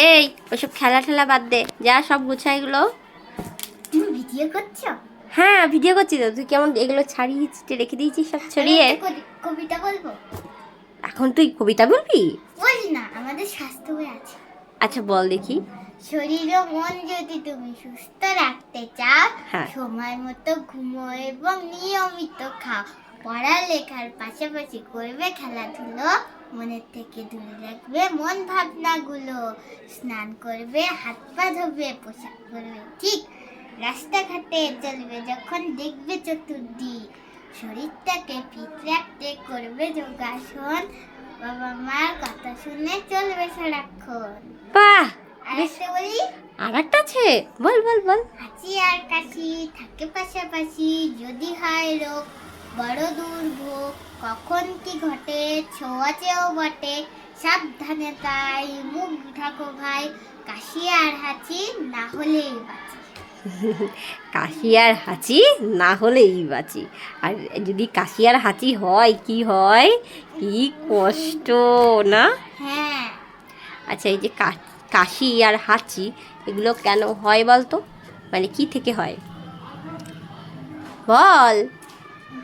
এই ওসব খেলা ঠেলা বাদ দে যা সব গুছাই এগুলো। তুমি ভিডিও করছ? হ্যাঁ ভিডিও করছি তো তুই কেমন এগুলো ছাড়িয়ে রেখে দিয়েছিস সব ছড়িয়ে? কবিতা বলব? এখন তুই কবিতা বলবি? বলি না আমাদের স্বাস্থ্য বই আছে। আচ্ছা বল দেখি। শরীর ও মন যদি তুমি সুস্থ রাখতে চাও হ্যাঁ। সময় মতো ঘুমো এবং নিয়মিত খাও। পড়ালেখার পাশাপাশি করবে খেলাধুলো। মনের থেকে দূরে রাখবে মন ভাবনাগুলো স্নান করবে হাত পা ধোবে পোশাক পরবে ঠিক রাস্তাঘাটে চলবে যখন দেখবে চতুর্দিক শরীরটাকে ফিট রাখতে করবে যোগাসন বাবা মার কথা শুনে চলবে সারাক্ষণ। বাহ! আর বেশ। বলি? আর একটা আছে? বল বল বল। হাঁচি আর কাশি থাকে পাশাপাশি যদি হয় রোগ কখন কি ঘটে ছোঁয়াচেও বটে। সাবধানে তাই মুখ ঢাকো ভাই কাশি আর হাঁচি না হলেই বাঁচি। কাশি আর হাঁচি না হলেই বাঁচি। আর যদি কাশি আর হাঁচি হয় কি হয়? কি কষ্ট না? হ্যাঁ। আচ্ছা এই যে কাশি আর হাঁচি এগুলো কেন হয় বল তো মানে কি থেকে হয়? বল।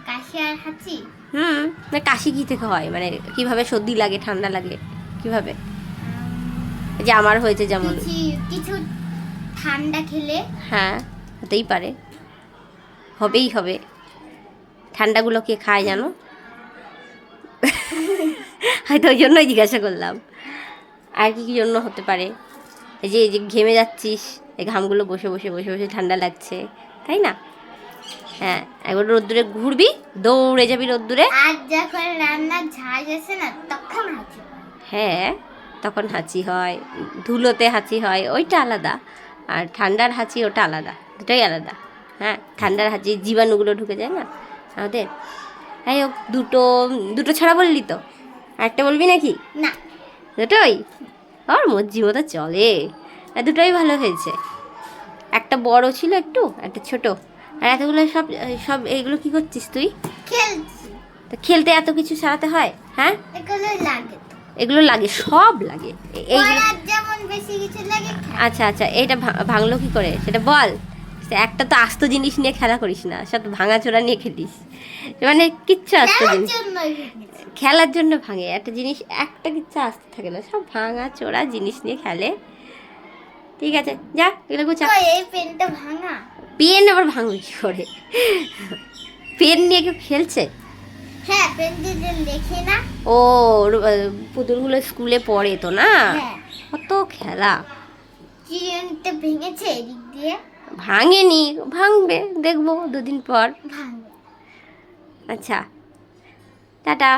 কাশি আর হাঁচি? হুম মানে কাশি কি থেকে হয়? মানে কীভাবে সর্দি লাগে ঠান্ডা লাগে? কীভাবে? এই যে আমার হয়েছে যেমন। কিছু ঠান্ডা খেলে? হ্যাঁ হতেই পারে। হবেই হবে। ঠান্ডাগুলো কে খায় জানো? হয়তো ওই জন্যই জিজ্ঞাসা করলাম। আর কি কি জন্য হতে পারে? এই যে এই যে ঘেমে যাচ্ছিস এই ঘামগুলো বসে বসে বসে বসে ঠান্ডা লাগছে তাই না? হ্যাঁ একবার রোদ্দুরে ঘুরবি দৌড়ে যাবি রোদ্দুরে। আর যখন রান্নার ঝাঁজ আসে না তখন হাঁচি হ্যাঁ। তখন হাঁচি হয় ধুলোতে হাঁচি হয় ওইটা আলাদা। আর ঠান্ডার হাঁচি ওটা আলাদা দুটোই আলাদা। হ্যাঁ ঠান্ডার হাঁচি জীবাণুগুলো ঢুকে যায় না আমাদের। হোক দুটো দুটো ছাড়া বললি তো। একটা বলবি নাকি? না। দুটোই? আর মর্জি মতো চলে। দুটোই ভালো হয়েছে। একটা বড় ছিল একটু একটা ছোট। আর এতগুলো সব সব এইগুলো কি করছিস তুই? খেলছি। তো খেলতে এত কিছু সারাতে হয়? হ্যাঁ? এগুলো লাগে এগুলো লাগে সব লাগে। এ- যেমন বেশি কিছু লাগে আচ্ছা আচ্ছা এইটা ভা- ভাঙলো কি করে? সেটা বল। একটা তো আস্ত জিনিস নিয়ে খেলা করিস না সব ভাঙাচোরা নিয়ে খেলিস। মানে কিচ্ছু আস্ত জিনিস। খেলার জন্য ভাঙে একটা জিনিস একটা কিচ্ছু আস্ত থাকে না সব ভাঙা চোরা জিনিস নিয়ে খেলে। ঠিক আছে যা এগুলো গুছা। এই পেনটা ভাঙা। পেন আবার ভাঙবে কি করে? পেন নিয়ে কেউ খেলছে? হ্যাঁ পেন দিয়ে লেখে না। ও পুতুলগুলো স্কুলে পড়ে তো না? হ্যাঁ। কত খেলা। চিরুনিটা ভেঙেছে এদিক দিয়ে। ভাঙেনি ভাঙবে দেখব দুদিন পর। আচ্ছা টাটা।